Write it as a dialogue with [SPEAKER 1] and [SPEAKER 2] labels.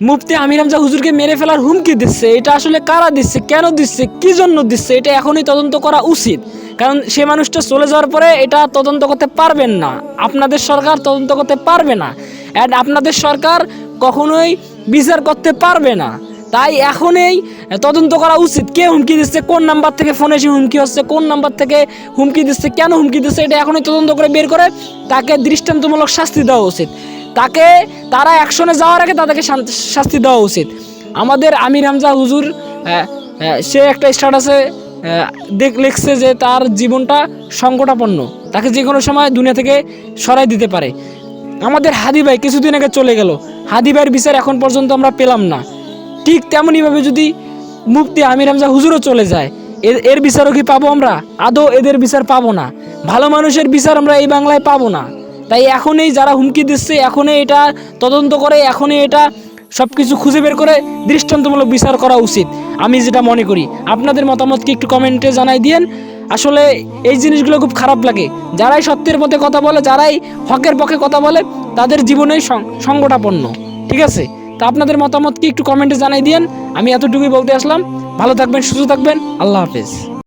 [SPEAKER 1] মুফতি আমির হামজা হুজুরকে মেরে ফেলার হুমকি দিচ্ছে, এটা আসলে কারা দিচ্ছে, কেন দিচ্ছে, কি জন্য দিচ্ছে, এটা এখনই তদন্ত করা উচিত। কারণ সে মানুষটা চলে যাওয়ার পরে এটা তদন্ত করতে পারবেন না। আপনাদের সরকার তদন্ত করতে পারবে না। অ্যান্ড আপনাদের সরকার কখনোই বিচার করতে পারবে না। তাই এখনই তদন্ত করা উচিত। কে হুমকি দিচ্ছে, কোন নাম্বার থেকে ফোনে এসে হুমকি হচ্ছে, কোন নাম্বার থেকে হুমকি দিচ্ছে, কেন হুমকি দিচ্ছে, এটা এখনই তদন্ত করে বের করে তাকে দৃষ্টান্তমূলক শাস্তি দেওয়া উচিত। তাকে তারা অ্যাকশনে যাওয়ার আগে তাদেরকে শাস্তি দেওয়া উচিত। আমাদের আমির হামজা হুজুর সে একটা স্ট্যাটাসে দেখ লিখছে যে তার জীবনটা সংকটাপন্ন। তাকে যে কোনো সময় দুনিয়া থেকে সরাই দিতে পারে। আমাদের হাদি ভাই কিছুদিন আগে চলে গেল। হাদি ভাইয়ের বিচার এখন পর্যন্ত আমরা পেলাম না। ঠিক তেমনইভাবে যদি মুফতি আমির হামজা হুজুরও চলে যায় এর বিচারও কি পাবো আমরা? আদৌ এদের বিচার পাবো না। ভালো মানুষের বিচার আমরা এই বাংলায় পাবো না। তাই এখনই যারা হুমকি দিচ্ছে, এখনই এটা তদন্ত করে, এখনই এটা সব কিছু খুঁজে বের করে দৃষ্টান্তমূলক বিচার করা উচিত। আমি যেটা মনে করি, আপনাদের মতামত কি একটু কমেন্টে জানাই দিয়েন। আসলে এই জিনিসগুলো খুব খারাপ লাগে। যারাই সত্যের পথে কথা বলে, যারাই হকের পক্ষে কথা বলে, তাদের জীবনেই সংকটাপন্ন ঠিক আছে? তা আপনাদের মতামত কি একটু কমেন্টে জানাই দিয়েন। আমি এতটুকুই বলতে আসলাম। ভালো থাকবেন, সুস্থ থাকবেন। আল্লাহ হাফেজ।